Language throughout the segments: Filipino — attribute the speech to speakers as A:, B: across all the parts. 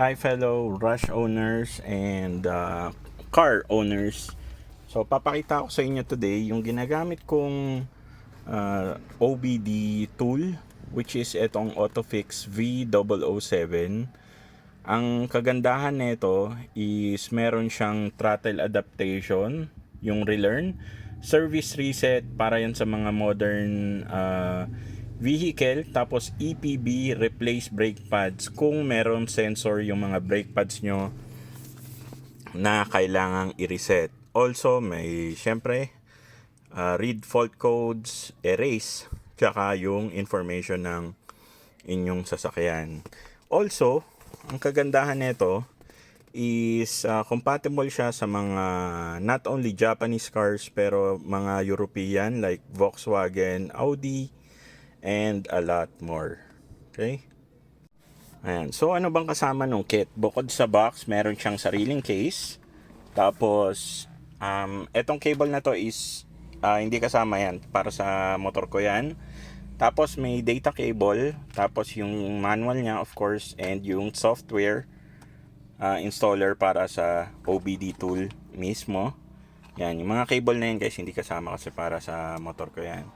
A: Hi fellow Rush owners and uh, car owners. So papakita ko sa inyo today yung ginagamit kong uh, OBD tool which is itong Autofix V007. Ang kagandahan nito is meron siyang throttle adaptation, yung relearn, service reset para yan sa mga modern uh, vehicle tapos EPB replace brake pads kung meron sensor yung mga brake pads nyo na kailangang i-reset. Also may syempre uh, read fault codes, erase, tsaka yung information ng inyong sasakyan. Also, ang kagandahan nito is uh, compatible siya sa mga not only Japanese cars pero mga European like Volkswagen, Audi, and a lot more. Okay? Ayan. So, ano bang kasama nung kit? Bukod sa box, meron siyang sariling case. Tapos, um, etong cable na to is ah, hindi kasama yan. Para sa motor ko yan. Tapos, may data cable. Tapos, yung manual niya, of course, and yung software ah, installer para sa OBD tool mismo. Yan, yung mga cable na yan guys, hindi kasama kasi para sa motor ko yan.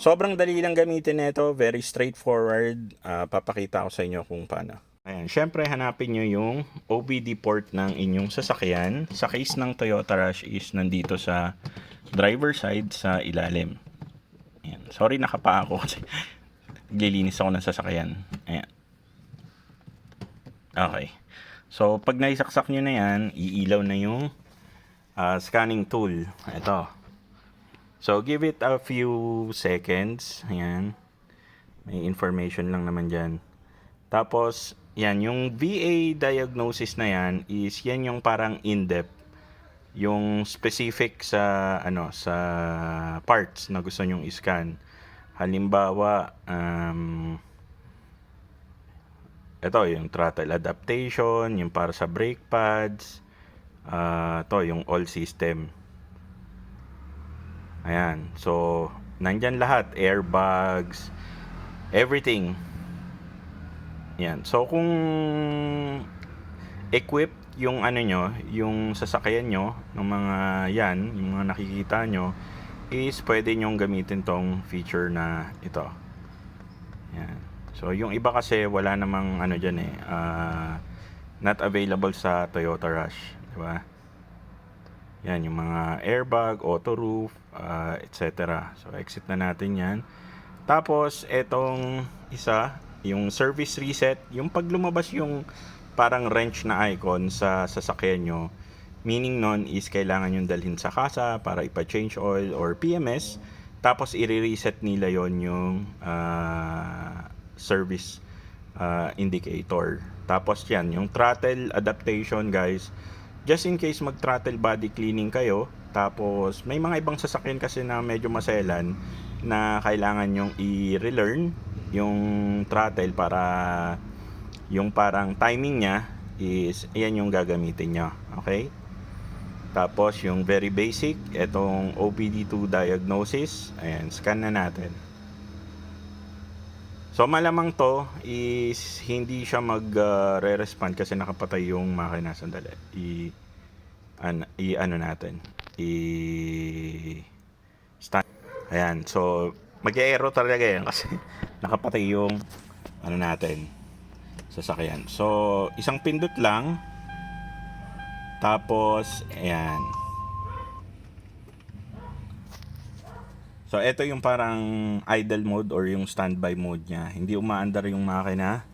A: Sobrang dali lang gamitin nito, very straightforward. Ah, papakita ko sa inyo kung paano. Ayan, syempre hanapin nyo yung OBD port ng inyong sasakyan. Sa case ng Toyota Rush is nandito sa driver side sa ilalim. Ayan. Sorry nakapa ako kasi naglilinis ako ng sasakyan. Ayan. Okay. So, pag naisaksak nyo na yan, iilaw na yung ah, scanning tool. Ito. So, give it a few seconds. Ayan. May information lang naman dyan. Tapos, yan, yung VA diagnosis na yan is yan yung parang in-depth. Yung specific sa, ano, sa parts na gusto nyong i-scan. Halimbawa, um, ito, yung throttle adaptation, yung para sa brake pads, ah to yung all system. Ayan. So, nandyan lahat. Airbags, everything. Yan. So, kung equipped yung ano nyo, yung sasakyan nyo, ng mga yan, yung mga nakikita nyo, is pwede nyong gamitin tong feature na ito. Yan. So, yung iba kasi wala namang ano dyan eh, ah, not available sa Toyota Rush. Di ba? Yan, yung mga airbag, auto roof, ah, etc. So, exit na natin yan. Tapos, etong isa, yung service reset, yung pag lumabas yung parang wrench na icon sa sasakyan nyo, meaning nun is kailangan yung dalhin sa kasa para ipa-change oil or PMS, tapos i-reset nila yon yung ah, service ah, indicator. Tapos yan, yung throttle adaptation guys, just in case mag-throttle body cleaning kayo, tapos may mga ibang sasakyan kasi na medyo maselan na kailangan yung i-relearn yung throttle para yung parang timing niya is ayan yung gagamitin nyo. Okay? Tapos yung very basic, itong OBD2 diagnosis, ayan, scan na natin. So malamang to is hindi siya mag-re-respond kasi nakapatay yung makina sandali. I an, i ano natin. I stand. Ayan. So mag-error talaga yan kasi nakapatay yung ano natin sasakyan. So isang pindot lang tapos ayan. So, ito yung parang idle mode or yung standby mode niya. Hindi umaandar yung makina.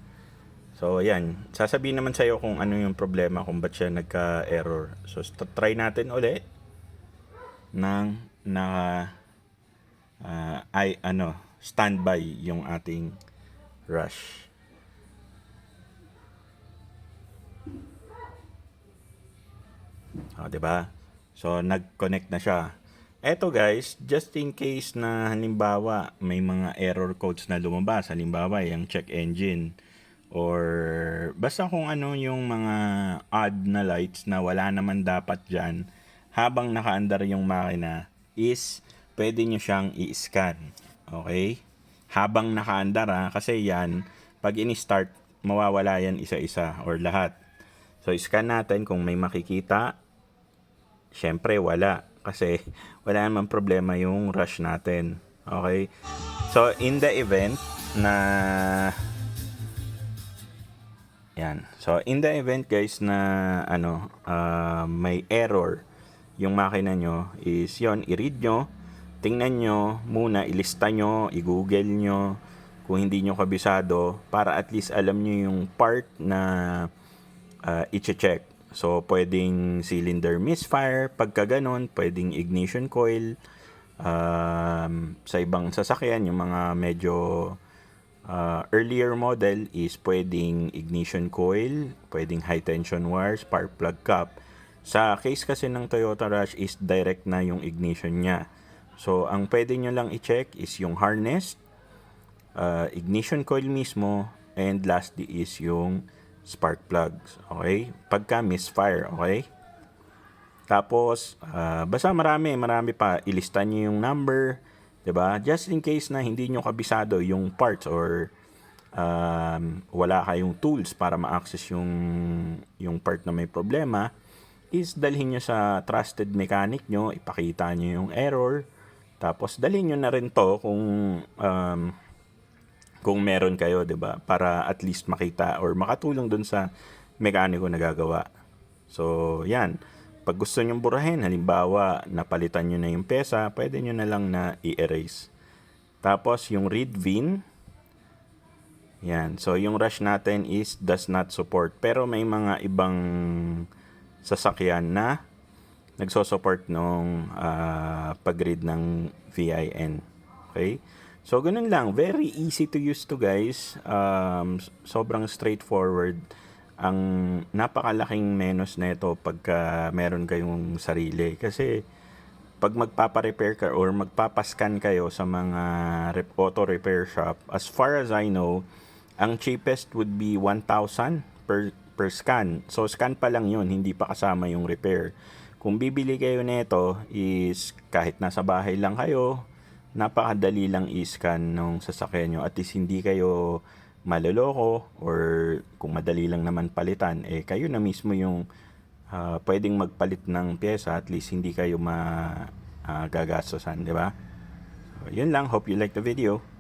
A: So, ayan. Sasabihin naman sa'yo kung ano yung problema, kung ba't siya nagka-error. So, try natin uli ng naka ah, ay ano standby yung ating rush. O, 'di ba? So nag-connect na siya. Eto guys, just in case na halimbawa may mga error codes na lumabas, halimbawa yung check engine or basta kung ano yung mga odd na lights na wala naman dapat dyan habang nakaandar yung makina is pwede nyo siyang i-scan. Okay? Habang nakaandar ha, kasi yan, pag ini-start, mawawala yan isa-isa or lahat. So, scan natin kung may makikita. Siyempre, wala. Kasi wala naman problema yung rush natin. Okay? So, in the event na yan. So, in the event guys na ano, ah, may error yung makina nyo is yon i-read nyo, tingnan nyo muna, ilista nyo, i-google nyo kung hindi nyo kabisado para at least alam nyo yung part na uh, i-check. So, pwedeng cylinder misfire, pagka ganon, pwedeng ignition coil, um, sa ibang sasakyan, yung mga medyo uh, earlier model is pwedeng ignition coil, pwedeng high tension wire, spark plug cap. Sa case kasi ng Toyota Rush is direct na yung ignition niya. So, ang pwede nyo lang i-check is yung harness, uh, ignition coil mismo, and lastly is yung spark plugs. Okay? Pagka misfire, okay? Tapos, ah, basta marami, marami pa. Ilista nyo yung number, ba? Just in case na hindi nyo kabisado yung parts or um, wala kayong tools para ma-access yung, yung part na may problema, is dalhin nyo sa trusted mechanic nyo, ipakita nyo yung error, tapos dalhin nyo na rin to kung um, kung meron kayo, 'di ba? Para at least makita or makatulong dun sa mekaniko na gagawa. So, 'yan. Pag gusto nyong burahin, halimbawa, napalitan nyo na yung pesa, pwede nyo na lang na i-erase. Tapos, yung read VIN, yan. So, yung rush natin is does not support. Pero may mga ibang sasakyan na nagso-support nung ah, pag-read ng VIN. Okay? So, ganun lang. Very easy to use to guys. Um, sobrang straightforward. Ang napakalaking menos na ito pagka meron kayong sarili. Kasi, pag magpapa-repair ka or magpapascan kayo sa mga auto repair shop, as far as I know, ang cheapest would be 1,000 per, per scan. So, scan pa lang yun, hindi pa kasama yung repair. Kung bibili kayo nito is kahit nasa bahay lang kayo, napakadali lang i-scan nung sasakyan nyo. At least hindi kayo maloloko or kung madali lang naman palitan, eh kayo na mismo yung ah, pwedeng magpalit ng pyesa at least hindi kayo ma ah, gagastosan, di ba? So, yun lang. Hope you like the video.